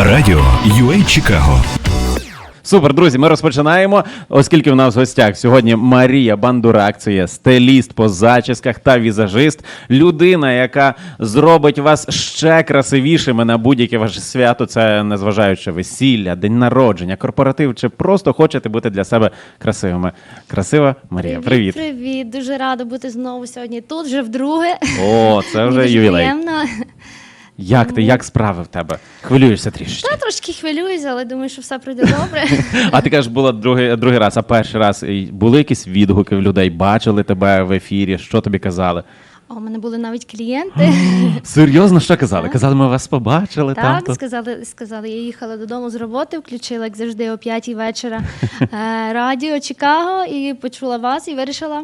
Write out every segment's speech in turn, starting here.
Радіо UA Чикаго. Супер, друзі, ми розпочинаємо. Оскільки в нас в гостях сьогодні Марія Бандурак, це є стиліст по зачісках та візажист, людина, яка зробить вас ще красивішими на будь-яке ваше свято. Це незважаючи весілля, день народження, корпоратив, чи просто хочете бути для себе красивими. Красива Марія, привіт. Привіт, дуже рада бути знову сьогодні тут, вже вдруге. О, це вже ювілей. приємно. Як ти, як справи в тебе? Хвилюєшся трішечки. Та трошки хвилююся, але думаю, що все пройде добре. А ти кажеш, була другий, другий раз, а перший раз були якісь відгуки в людей, бачили тебе в ефірі, що тобі казали? А у мене були навіть клієнти. Серйозно, що казали? Казали, ми вас побачили. Так, то. сказали, сказали, я їхала додому з роботи, включила, як завжди, о п'ятій вечора е, радіо Чикаго і почула вас і вирішила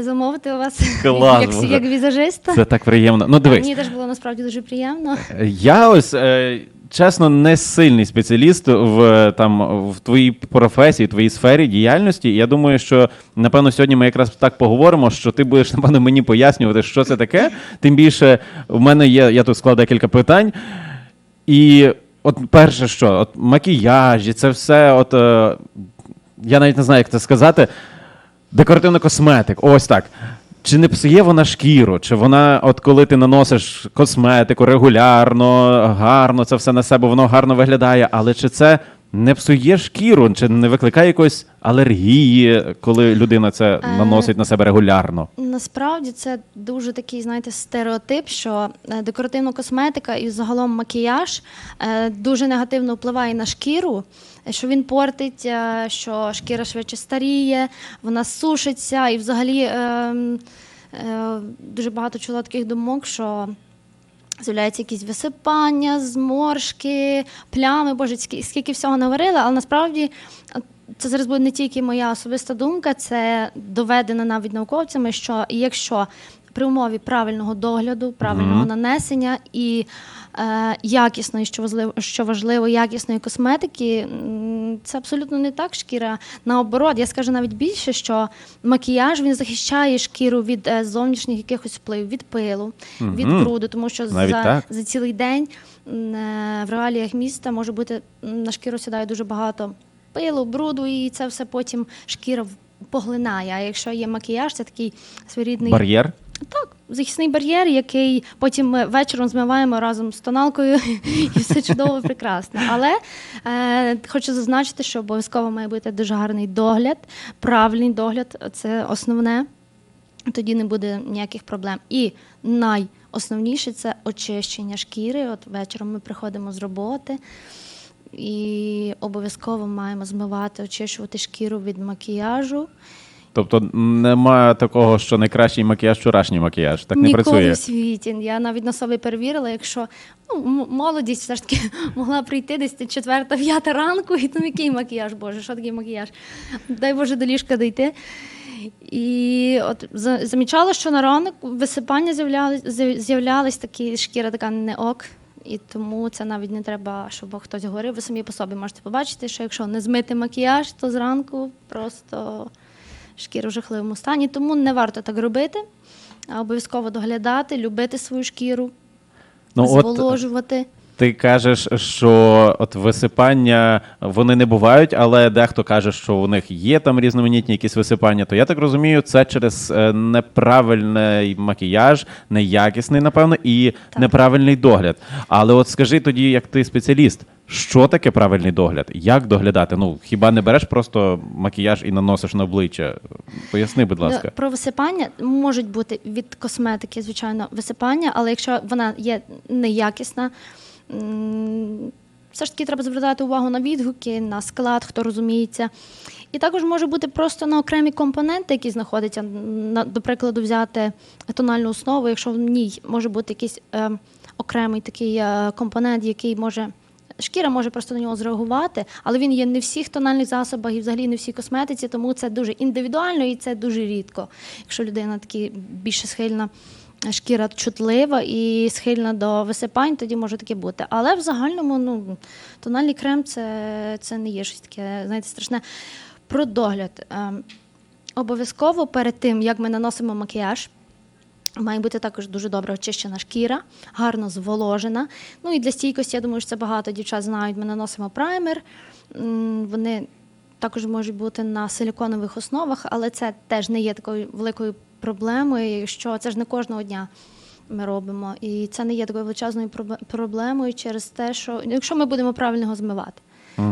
замовити у вас Клас, як, Боже. як візажиста. Це так приємно. Ну дивись, Мені теж було насправді дуже приємно. я ось е, чесно не сильний спеціаліст в там в твоїй професії, в твоїй сфері діяльності. Я думаю, що напевно сьогодні ми якраз так поговоримо, що ти будеш напевно мені пояснювати, що це таке. Тим більше в мене є, я тут склав декілька питань. І от перше, що от макіяжі, це все, от е, я навіть не знаю, як це сказати. Декоративна косметика, ось так. Чи не псує вона шкіру? Чи вона, от коли ти наносиш косметику регулярно, гарно, це все на себе, воно гарно виглядає, але чи це не псує шкіру, чи не викликає якоїсь алергії, коли людина це наносить на себе регулярно? Насправді це дуже такий, знаєте, стереотип, що е, декоративна косметика і загалом макіяж е, дуже негативно впливає на шкіру, е, що він портить, е, що шкіра швидше старіє, вона сушиться, і взагалі е, е, дуже багато чула таких думок, що. З'являються якісь висипання, зморшки, плями, боже, скільки всього наварила, але насправді це зараз буде не тільки моя особиста думка, це доведено навіть науковцями, що якщо при умові правильного догляду, правильного Мгм. нанесення і е, якісної, що важливо, що важливо, якісної косметики, м, це абсолютно не так. Шкіра наоборот, я скажу навіть більше, що макіяж він захищає шкіру від е, зовнішніх якихось впливів, від пилу, від Мгм. бруду, тому що Навіть за, так? за цілий день м, е, в реаліях міста може бути м, на шкіру сідає дуже багато пилу, бруду, і це все потім шкіра в- поглинає. А якщо є макіяж, це такий своєрідний Бар'єр? Так, захисний бар'єр, який потім ми вечором змиваємо разом з тоналкою, і все чудово прекрасно. Але е, хочу зазначити, що обов'язково має бути дуже гарний догляд, правильний догляд це основне. Тоді не буде ніяких проблем. І найосновніше це очищення шкіри. От вечором ми приходимо з роботи. І обов'язково маємо змивати, очищувати шкіру від макіяжу. Тобто немає такого, що найкращий макіяж вчорашній макіяж. Так не Ніколи працює. в світі. Я навіть на собі перевірила, якщо ну, молодість все ж таки могла прийти десь четверта, п'ята ранку, і там який макіяж, Боже, що такий макіяж? Дай Боже до ліжка дійти. І от замічала, що на ранок висипання з'являлись, з'являлись такі шкіра така не ок. І тому це навіть не треба, щоб хтось говорив. Ви самі по собі можете побачити, що якщо не змити макіяж, то зранку просто шкіра в жахливому стані. Тому не варто так робити. А обов'язково доглядати, любити свою шкіру, Ну, от зволожувати. Ти кажеш, що от висипання вони не бувають, але дехто каже, що у них є там різноманітні якісь висипання. То я так розумію, це через е, неправильний макіяж, неякісний, напевно, і Так. неправильний догляд. Але от скажи тоді, як ти спеціаліст, що таке правильний догляд? Як доглядати? Ну хіба не береш просто макіяж і наносиш на обличчя? Поясни, будь ласка. Про висипання можуть бути від косметики, звичайно, висипання, але якщо вона є неякісна, все ж таки треба звертати увагу на відгуки, на склад, хто розуміється. І також може бути просто на окремі компоненти, які знаходяться. На, до прикладу, взяти тональну основу, якщо в ній може бути якийсь е, окремий такий е, компонент, який може. Шкіра може просто на нього зреагувати, але він є не в всіх тональних засобах і взагалі не в всій косметиці, тому це дуже індивідуально і це дуже рідко. Якщо людина такі більше схильна, шкіра чутлива і схильна до висипань, тоді може таке бути. Але в загальному ну, тональний крем це, це не є щось таке, знаєте, страшне. Про догляд. Ем, Обов'язково перед тим, як ми наносимо макіяж, Має бути також дуже добре очищена шкіра, гарно зволожена. Ну і для стійкості, я думаю, що це багато дівчат знають. Ми наносимо праймер. Вони також можуть бути на силіконових основах, але це теж не є такою великою проблемою, що це ж не кожного дня ми робимо. І це не є такою величезною пробле- проблемою через те, що якщо ми будемо правильно його змивати.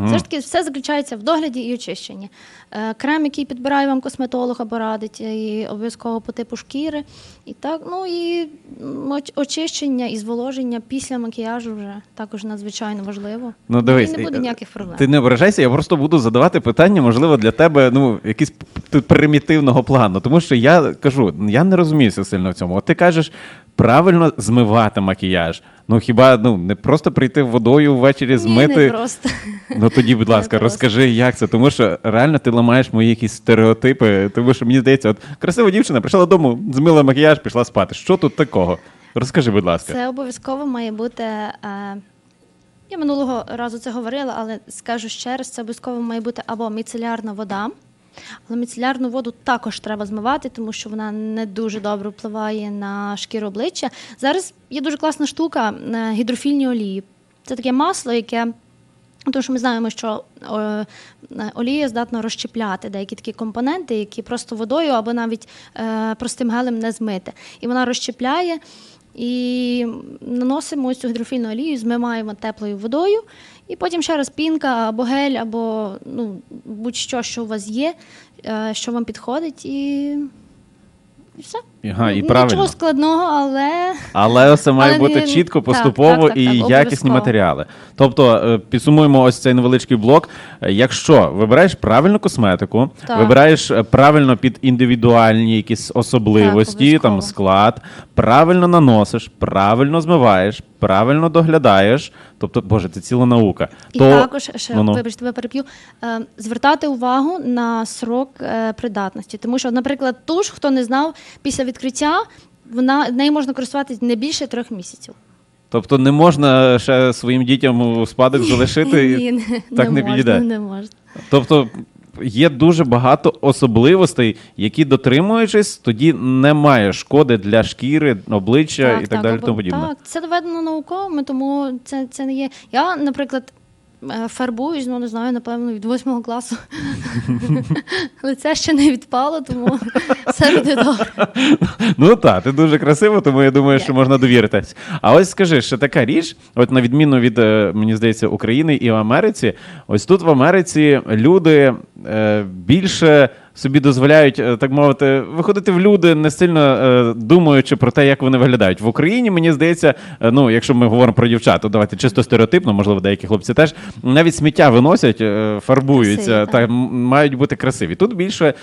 Все ж таки, все заключається в догляді і очищенні. Е, Крем, який підбирає вам косметолог або радить, і обов'язково по типу шкіри. І так, ну і очищення і зволоження після макіяжу вже також надзвичайно важливо. Ну, дивись, і не буде е, ніяких проблем. Ти не ображайся, я просто буду задавати питання, можливо, для тебе ну, якісь примітивного плану. Тому що я кажу, я не розуміюся сильно в цьому. От ти кажеш правильно змивати макіяж. Ну хіба ну не просто прийти водою ввечері Ні, змити? не просто. Ну тоді, будь ласка, Не просто. розкажи, як це, тому що реально ти ламаєш мої якісь стереотипи. Тому що мені здається, от красива дівчина прийшла додому, змила макіяж, пішла спати. Що тут такого? Розкажи, будь ласка. Це обов'язково має бути. Е, я минулого разу це говорила, але скажу ще раз: це обов'язково має бути або міцелярна вода. Але міцелярну воду також треба змивати, тому що вона не дуже добре впливає на шкіру обличчя. Зараз є дуже класна штука е, гідрофільні олії. Це таке масло, яке тому що ми знаємо, що е, е, олія здатна розщепляти деякі такі компоненти, які просто водою або навіть простим гелем не змити. І вона розщепляє. І наносимо ось цю гідрофільну олію, змиваємо теплою водою, і потім ще раз пінка або гель, або ну, будь-що, що у вас є, е, що вам підходить, і, і все. Ага, і Ну, правильно. Нічого складного, але Але це має Але бути не- чітко, так, поступово так, так, і так, якісні обов'язково. матеріали. Тобто, е, підсумуємо ось цей невеличкий блок. Е, Якщо вибираєш правильну косметику, Так. вибираєш е, правильно під індивідуальні якісь особливості, обов'язково. там склад, правильно наносиш, правильно змиваєш, правильно доглядаєш. Тобто, боже, це ціла наука. І То- також ще Ну-ну. вибачте, тебе переп'ю. Е, звертати увагу на срок е, придатності. Тому що, наприклад, туш, хто не знав, після відкриття вона нею можна користуватись не більше трьох місяців. Тобто не можна ще своїм дітям у спадок залишити. Ні, не, так не підійде. не можна. Тобто є дуже багато особливостей, які дотримуючись, тоді немає шкоди для шкіри, обличчя і так, далі. або- Тому подібне. Так, це доведено науковими, тому це, це не є. Я, наприклад, фарбуюсь, ну не знаю, напевно, від восьмого класу. Лице ще не відпало, тому все буде добре. Ну так, ти дуже красиво, тому я думаю, що можна довіритись. А ось скажи, ще така річ, от на відміну від, е, мені здається, України і в Америці, ось тут в Америці люди е, більше. Собі дозволяють, е, так мовити, виходити в люди, не сильно е, думаючи про те, як вони виглядають. В Україні, мені здається, е, ну, якщо ми говоримо про дівчат, то давайте чисто стереотипно, можливо, деякі хлопці теж навіть сміття виносять, фарбуються, Красиві, та мають бути красиві. Тут більше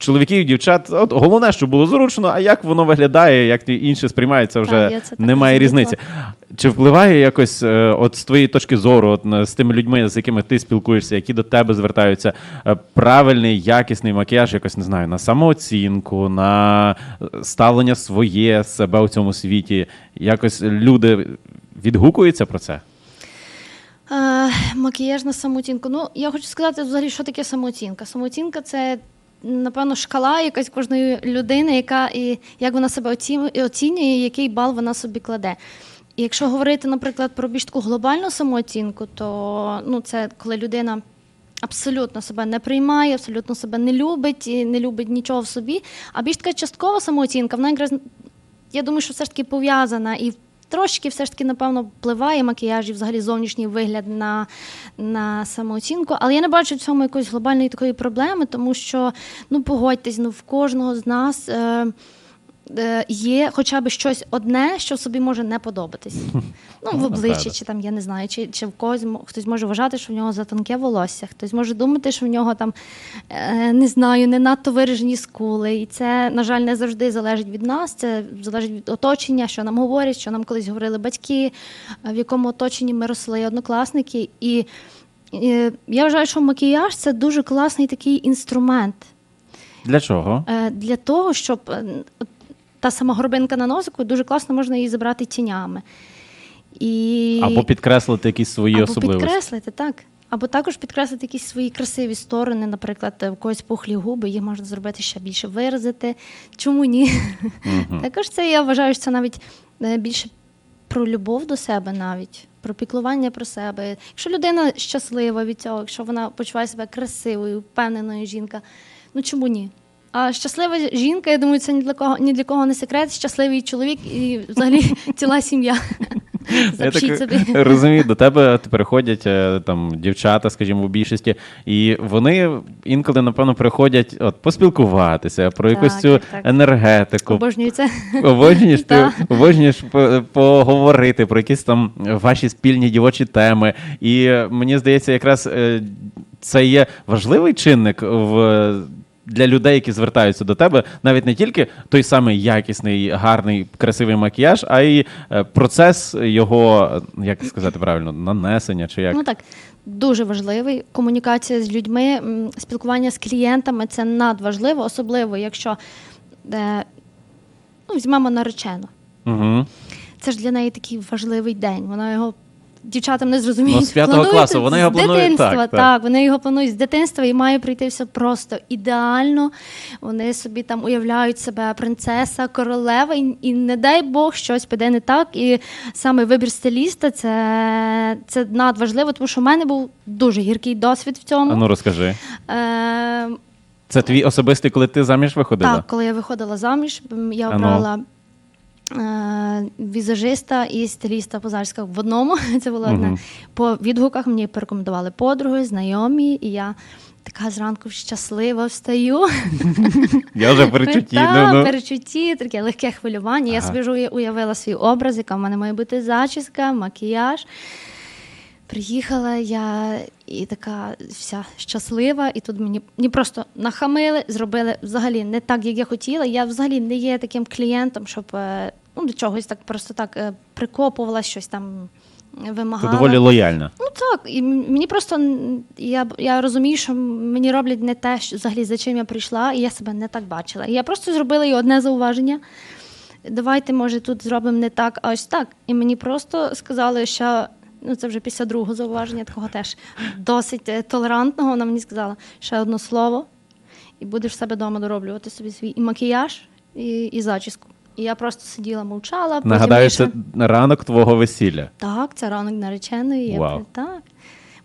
чоловіків, дівчат. От головне, щоб було зручно, а як воно виглядає, як ті інші сприймаються, вже Так, це немає різниці. Чи впливає якось, е, от з твоєї точки зору, от з тими людьми, з якими ти спілкуєшся, які до тебе звертаються, е, правильний, якісний макіяж, якось не знаю, на самооцінку, на е, ставлення своє себе у цьому світі? Якось люди відгукуються про це? Е, макіяж на самооцінку. Ну, я хочу сказати взагалі, що таке самооцінка. Самооцінка це. Напевно, шкала якась кожної людини, яка і як вона себе оцінює, і який бал вона собі кладе. І якщо говорити, наприклад, про більш таку глобальну самооцінку, то ну, це коли людина абсолютно себе не приймає, абсолютно себе не любить і не любить нічого в собі. А більш така часткова самооцінка, вона якраз я думаю, що все ж таки пов'язана і трошки все ж таки, напевно, впливає макіяж і взагалі зовнішній вигляд на, на самооцінку. Але я не бачу в цьому якоїсь глобальної такої проблеми, тому що, ну, погодьтесь, ну, в кожного з нас. Е, Є хоча б щось одне, що собі може не подобатись. Ну, в обличчі, чи там, я не знаю, чи, чи в когось хтось може вважати, що в нього затонке волосся, хтось може думати, що в нього там е, не знаю, не надто виражені скули. І це, на жаль, не завжди залежить від нас. Це залежить від оточення, що нам говорять, що нам колись говорили батьки, е, в якому оточенні ми росли однокласники. І е, я вважаю, що макіяж це дуже класний такий інструмент Для чого? е, для того, щоб е, та сама горбинка на носику дуже класно можна її забрати тінями. І... Або підкреслити якісь свої Або особливості. підкреслити, так. Або також підкреслити якісь свої красиві сторони, наприклад, в когось пухлі губи, їх можна зробити ще більше виразити. Чому ні? Також це я вважаю, що це навіть е, більше про любов до себе навіть, про піклування про себе. Якщо людина щаслива від цього, якщо вона почуває себе красивою, впевненою жінка, ну чому ні? А щаслива жінка, я думаю, це ні для кого ні для кого не секрет. Щасливий чоловік і взагалі ціла сім'я. Я так собі. розумію, до тебе приходять е, там дівчата, скажімо, в більшості, і вони інколи, напевно, приходять от, поспілкуватися про якусь Так, цю так, так. енергетику. Обожнюю це. Обожнюєш, ти обожнюєш поговорити про якісь там ваші спільні дівочі теми. І е, мені здається, якраз е, це є важливий чинник в. Для людей, які звертаються до тебе, навіть не тільки той самий якісний, гарний, красивий макіяж, а й е, процес його, як сказати правильно, нанесення чи як. Ну так, дуже важливий. Комунікація з людьми, спілкування з клієнтами це надважливо, особливо якщо е, ну, візьмемо наречену. Угу. Це ж для неї такий важливий день. Вона його дівчатам не зрозуміють. Ну, з п'ятого Планують класу, вони з його планують, дитинства. так, так. вони його планують з дитинства і має прийти все просто ідеально. Вони собі там уявляють себе принцеса, королева, і, і не дай Бог щось піде не так. І саме вибір стиліста це, це надважливо, тому що в мене був дуже гіркий досвід в цьому. А ну розкажи. Е, Це твій особистий, коли ти заміж виходила? так, коли я виходила заміж, я А ну. обрала візажиста і стиліста по зачісках в одному. Це було одне. По відгуках мені порекомендували подруги, знайомі, і я така зранку щаслива встаю. Я вже перечутті. Так, ну, ну. перечутті, таке легке хвилювання. Я Ага. собі вже уявила свій образ, яка в мене має бути зачіска, макіяж. Приїхала я і така вся щаслива, і тут мені, мені просто нахамили, зробили взагалі не так, як я хотіла. Я взагалі не є таким клієнтом, щоб е, ну, до чогось так просто так е, прикопувала, щось там Ти вимагала. доволі лояльна. Ну так, і мені просто я, я розумію, що мені роблять не те, що взагалі за чим я прийшла, і я себе не так бачила. І я просто зробила їй одне зауваження. Давайте, може, тут зробимо не так, а ось так. І мені просто сказали, що ну це вже після другого зауваження, такого теж досить е, толерантного. Вона мені сказала ще одне слово, і будеш себе вдома дороблювати собі свій і макіяж, і, і зачіску. І я просто сиділа, мовчала. Нагадаю, вийшла- це ранок твого весілля. так, це ранок нареченої. Я Вау. при- Так.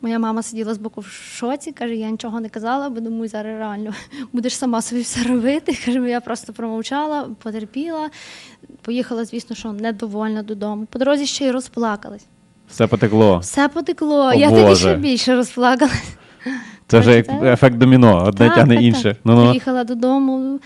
Моя мама сиділа з боку в шоці, каже, я нічого не казала, бо думаю, зараз реально будеш сама собі все робити. Каже, я просто промовчала, потерпіла. Поїхала, звісно, що недовольна додому. По дорозі ще й розплакалась. Все потекло. Все потекло. О, я тоді Боже. ще більше розплакалась. Це вже як Це- ефект доміно, одне Так, тягне так, інше. так. Ну, ну. Приїхала додому.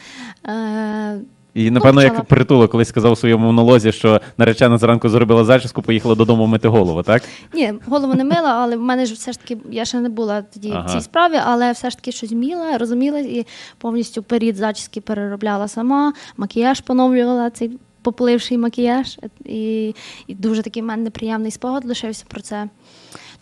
Е- І напевно, почала. як притула колись сказав у своєму монолозі, що наречена зранку зробила зачіску, поїхала додому мити голову, так? Ні, голову не мила, але в мене ж все ж таки, я ще не була тоді Ага. в цій справі, але все ж таки щось вміла, розуміла і повністю перід зачіски переробляла сама, макіяж поновлювала цей попливший макіяж. І, і дуже такий в мене неприємний спогад лишився про це.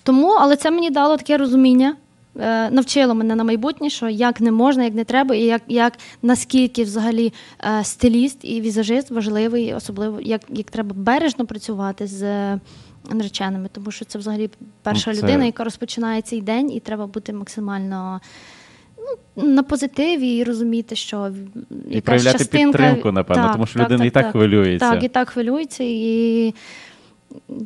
Тому, але це мені дало таке розуміння. Е, Навчило мене на майбутнє, що як не можна, як не треба, і як, як наскільки взагалі е, стиліст і візажист важливий, особливо як, як треба бережно працювати з е, нареченими, тому що це взагалі перша Ну, це- людина, яка розпочинає цей день, і треба бути максимально ну, на позитиві і розуміти, що І проявляти частинка... підтримку, напевно, тому що людина і так хвилюється. Так, і так хвилюється, і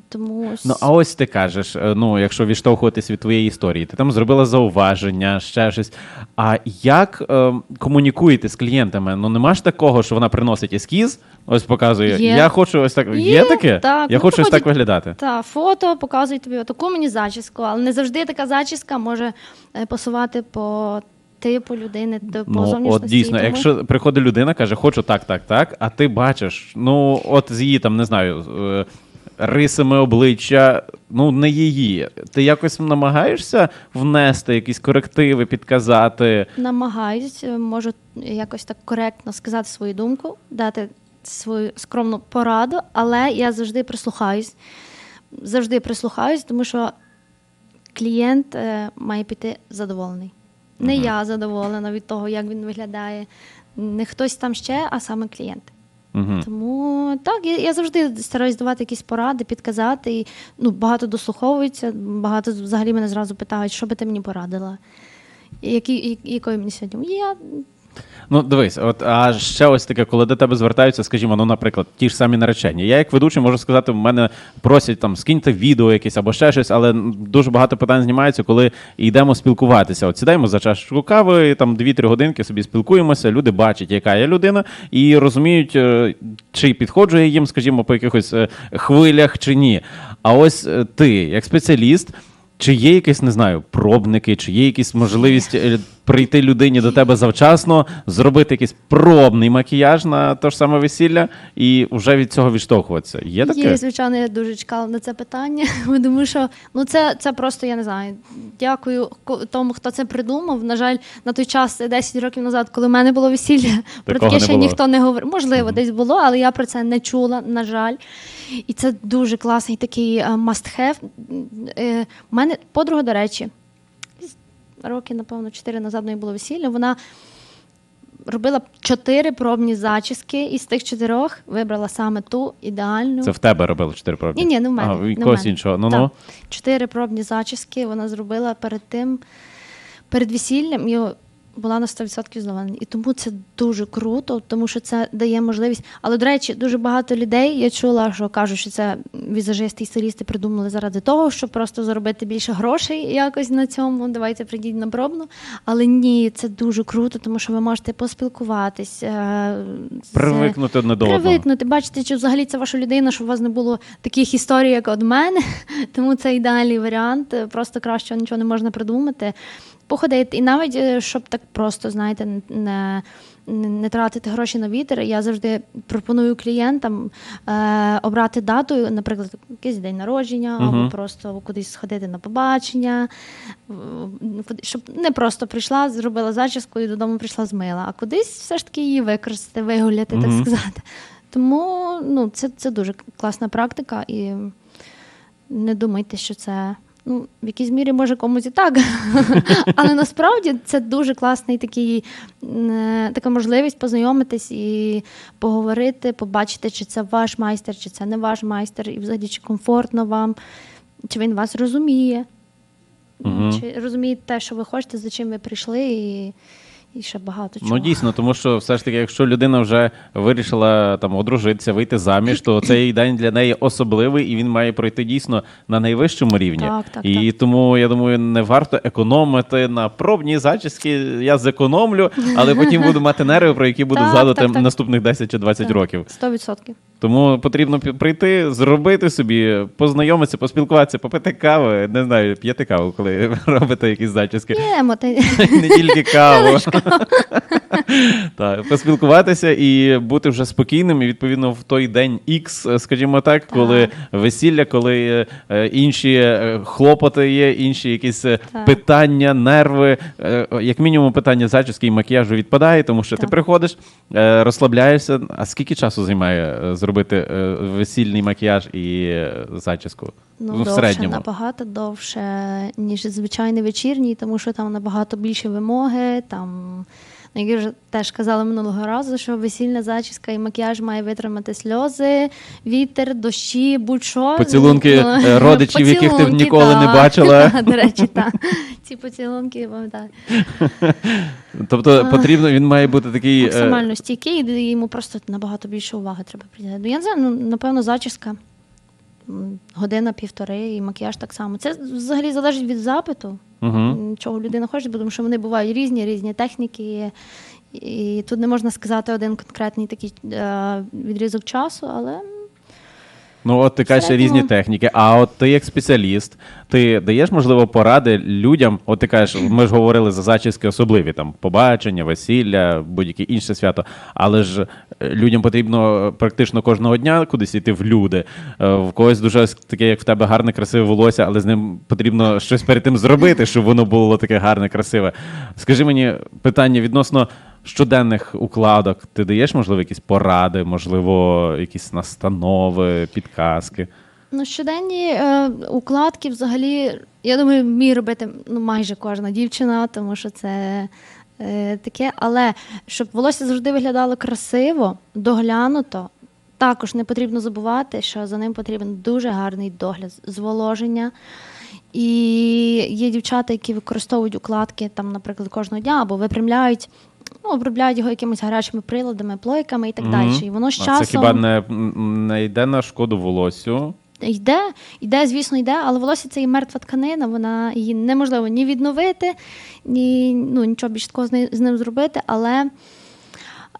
тому ось- Ну, а ось ти кажеш, е, ну, якщо відштовхуватись від твоєї історії, ти там зробила зауваження, ще щось. А як е, комунікуєте з клієнтами? Ну, нема ж такого, що вона приносить ескіз, ось показує. Є. Я хочу ось так. Є, Є, таке? так. Я Ну, хочу ось так виглядати. Та фото показують тобі таку мені зачіску, але не завжди така зачіска може е, пасувати по типу людини, до по Ну, от дійсно, Тому- якщо приходить людина, каже, хочу так, так, так, а ти бачиш, ну, от з її там, не знаю, е, рисами обличчя, ну, не її. Ти якось намагаєшся внести якісь корективи, підказати. намагаюсь, е, можу якось так коректно сказати свою думку, дати свою скромну пораду, але я завжди прислухаюсь. Завжди прислухаюсь, тому що клієнт е, має піти задоволений. Не я задоволена від того, як він виглядає, не хтось там ще, а саме клієнт. Мгм. Тому так, я, я завжди стараюсь давати якісь поради, підказати. І, ну, багато дослуховується, багато взагалі мене зразу питають, що би ти мені порадила. Якою мені сьогодні? Я Ну, дивись, от а ще ось таке, коли до тебе звертаються, скажімо, ну, наприклад, ті ж самі наречені. Я, як ведучий, можу сказати, в мене просять там скиньте відео якесь або ще щось, але дуже багато питань знімається, коли йдемо спілкуватися. От сідаємо за чашечку кави, там 2-3 годинки собі спілкуємося. Люди бачать, яка я людина, і розуміють, е, чи підходжу я їм, скажімо, по якихось е, хвилях чи ні. А ось е, ти, як спеціаліст. Чи є якісь, не знаю, пробники, чи є якісь можливість прийти людині до тебе завчасно, зробити якийсь пробний макіяж на те ж саме весілля і вже від цього відштовхуватися? Є таке? Є, звичайно, я дуже чекала на це питання, тому що ну це, це просто я не знаю. Дякую тому, хто це придумав. На жаль, на той час, 10 років назад, коли в мене було весілля, про таке ще було. ніхто не говорив. Можливо, десь було, але я про це не чула, на жаль. І це дуже класний такий е, must have. Е, У мене подруга, до речі, роки, напевно, 4 назад неї було весілля. Вона робила чотири пробні зачіски, і з тих чотирьох вибрала саме ту ідеальну. Це в тебе робили чотири пробні? Ні, ні, не в мене. А, в не в когось мене. іншого. Ну, ну. Чотири пробні зачіски вона зробила перед тим, перед весіллям. І була на 100% задоволена. І тому це дуже круто, тому що це дає можливість. Але, до речі, дуже багато людей я чула, що кажуть, що це візажисти і стилісти придумали заради того, щоб просто заробити більше грошей якось на цьому. Давайте прийдіть на пробну. Але ні, це дуже круто, тому що ви можете поспілкуватись. е, з- Привикнути одне до одного. Привикнути, бачите, чи взагалі це ваша людина, щоб у вас не було таких історій, як від мене. Тому це ідеальний варіант. Просто краще нічого не можна придумати. Походити. І навіть е, щоб так просто, знаєте, не, не, тратити гроші на вітер. Я завжди пропоную клієнтам е, обрати дату, наприклад, якийсь день народження, Мгм. або просто кудись сходити на побачення, щоб не просто прийшла, зробила зачіску і додому прийшла змила, а кудись все ж таки її використати, вигуляти, Мгм. так сказати. Тому ну, це, це дуже класна практика, і не думайте, що це. Ну, в якійсь мірі може комусь і так. Але насправді це дуже класний такий, е, така можливість познайомитись і поговорити, побачити, чи це ваш майстер, чи це не ваш майстер, і взагалі чи комфортно вам, чи він вас розуміє, угу. чи розуміє те, що ви хочете, за чим ви прийшли, і, і ще багато чого. Ну дійсно, тому що все ж таки, якщо людина вже вирішила там одружитися, вийти заміж, то цей день для неї особливий, і він має пройти дійсно на найвищому рівні. Так, так, і тому я думаю, не варто економити на пробні зачіски. Я зекономлю, але потім буду мати нерви, про які буду Так, згадувати так, так. наступних 10 чи 20 Так, років. 100%. Тому потрібно прийти, зробити собі, познайомитися, поспілкуватися, попити кави. Не знаю, п'єте каву, коли робите якісь зачіски. П'ємо, та- Не тільки каву. так, поспілкуватися і бути вже спокійним. І відповідно в той день X, скажімо так, коли весілля, коли е, інші е, хлопоти є, інші якісь е, Так. питання, нерви. Як мінімум, питання зачіски і макіяжу відпадає, тому що ти приходиш, розслабляєшся. А скільки часу займає е, зробити е, весільний макіяж і е, зачіску? Ну, в довше, середньому. набагато довше, ніж звичайний вечірній, тому що там набагато більше вимоги. Там, ну, як я вже теж казала минулого разу, що весільна зачіска і макіяж має витримати сльози, вітер, дощі, будь-що. Поцілунки, Ну, е, родичів, яких ти поцілунки, ніколи не бачила. Так, До речі, так. Ці поцілунки, пам'ятаю. Тобто потрібно, він має бути такий. е, Максимально стійкий, і йому просто набагато більше уваги треба приділяти. Ну, я не знаю, ну, напевно, зачіска. Година-півтори, і макіяж так само. Це взагалі залежить від запиту, М, чого людина хоче, тому що вони бувають різні, різні техніки. І, І тут не можна сказати один конкретний такий е, відрізок часу, але Ну, от ти кажеш різні техніки. А от ти як спеціаліст, ти даєш, можливо, поради людям. От ти кажеш, ми ж говорили за зачіски особливі, там побачення, весілля, будь-яке інше свято. Але ж е, людям потрібно практично кожного дня кудись йти в люди. Е, В когось дуже таке, як в тебе гарне, красиве волосся, але з ним потрібно щось перед тим зробити, щоб воно було таке гарне, красиве. Скажи мені питання відносно. Щоденних укладок ти даєш, можливо, якісь поради, можливо, якісь настанови, підказки. Ну, щоденні е, укладки взагалі, я думаю, вміє робити ну, майже кожна дівчина, тому що це е, таке. Але щоб волосся завжди виглядало красиво, доглянуто, також не потрібно забувати, що за ним потрібен дуже гарний догляд, зволоження. І є дівчата, які використовують укладки, там, наприклад, кожного дня або випрямляють, ну, обробляють його якимись гарячими приладами, плойками і так Мгм. далі. І воно з А часом Це хіба не, не йде на шкоду волосю? йде, йде, звісно, йде, але волосся це і мертва тканина, вона її неможливо ні відновити, ні ну, нічого більш такого з нею- з ним зробити. Але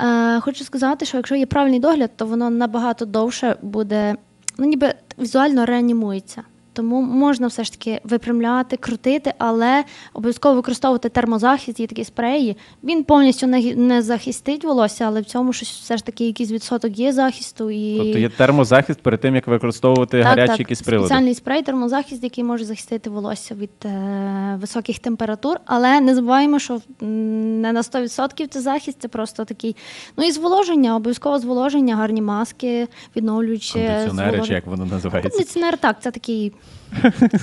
е, хочу сказати, що якщо є правильний догляд, то воно набагато довше буде, ну ніби візуально реанімується. Тому можна все ж таки випрямляти, крутити, але обов'язково використовувати термозахист, є такі спреї. Він повністю не, захистить волосся, але в цьому щось все ж таки якийсь відсоток є захисту. І... Тобто є термозахист перед тим, як використовувати гарячі якісь прилади. Спеціальний спрей, термозахист, який може захистити волосся від е, високих температур. Але не забуваємо, що не на 100% це захист, це просто такий. Ну і зволоження, обов'язково зволоження, гарні маски, відновлюючи Кондиціонери, чи як воно називається. Кондиціонер, так, це такий.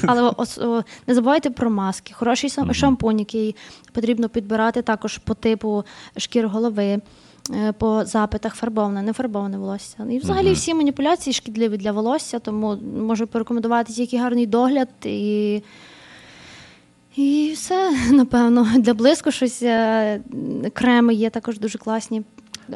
Але не забувайте про маски. Хороший сам- шампунь, який потрібно підбирати також по типу шкір голови, е, по запитах фарбоване, не фарбоване волосся. І взагалі всі маніпуляції шкідливі для волосся, тому можу порекомендувати тільки гарний догляд і. І все, напевно. Для блиску щось е, креми є також дуже класні.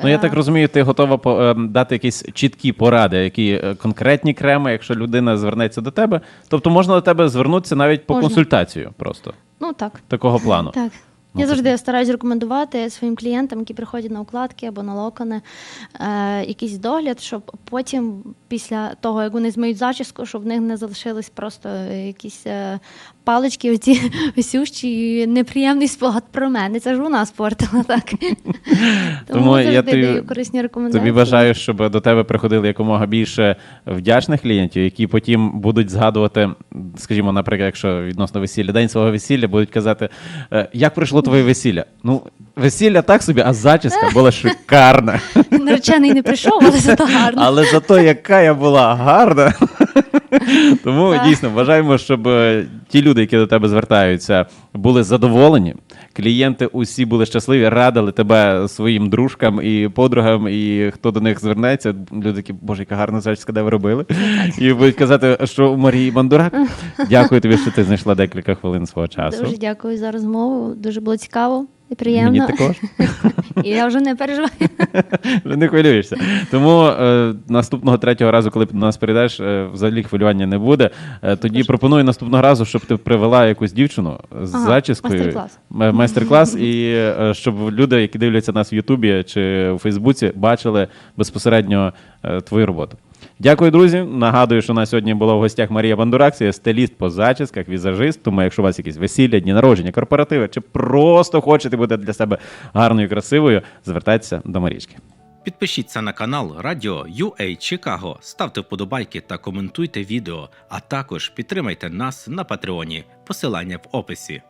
Ну, я так розумію, ти готова ем, дати якісь чіткі поради, які е, конкретні креми, якщо людина звернеться до тебе. Тобто можна до тебе звернутися навіть по Можна. консультацію просто Ну так. такого плану. Так. Ну, Я завжди стараюсь рекомендувати своїм клієнтам, які приходять на укладки або на локони, е, якийсь догляд, щоб потім, після того, як вони змиють зачіску, щоб в них не залишились просто якісь е, палички, оці висющі, неприємний спогад про мене. Це ж вона спортила, так. Тому, я тобі- даю корисні рекомендації. Тобі бажаю, щоб до тебе приходили якомога більше вдячних клієнтів, які потім будуть згадувати, скажімо, наприклад, якщо відносно весілля, день свого весілля, будуть казати, «Е, як пройшло твоє весілля? Ну, весілля так собі, а зачіска була шикарна. Наречений не прийшов, але зато гарно. Але зато яка я була гарна. Тому дійсно вважаємо, щоб е, ті люди, які до тебе звертаються, були задоволені. Клієнти усі були щасливі, радили тебе своїм дружкам і подругам, і хто до них звернеться. Люди такі, боже, яка гарна зачіска, де ви робили. І будуть казати, що у Марії Бандурак. Дякую тобі, що ти знайшла декілька хвилин свого часу. Дуже дякую за розмову. Дуже було цікаво і приємно. Мені також. І я вже не переживаю. Вже не хвилюєшся. Тому е, наступного третього разу, коли до нас прийдеш, е, взагалі хвилювання не буде. Е, тоді пропоную наступного разу, щоб ти привела якусь дівчину з Ага, зачіскою. майстер-клас. М- Майстер-клас, і е, щоб люди, які дивляться нас в Ютубі чи у Фейсбуці, бачили безпосередньо е, твою роботу. Дякую, друзі. Нагадую, що на сьогодні була в гостях Марія Бандурак, це стиліст по зачісках, візажист. Тому, якщо у вас якісь весілля, дні народження, корпоративи, чи просто хочете бути для себе гарною красивою, звертайтеся до Марічки. Підпишіться на канал Радіо UA Чикаго, ставте вподобайки та коментуйте відео, а також підтримайте нас на Патреоні. Посилання в описі.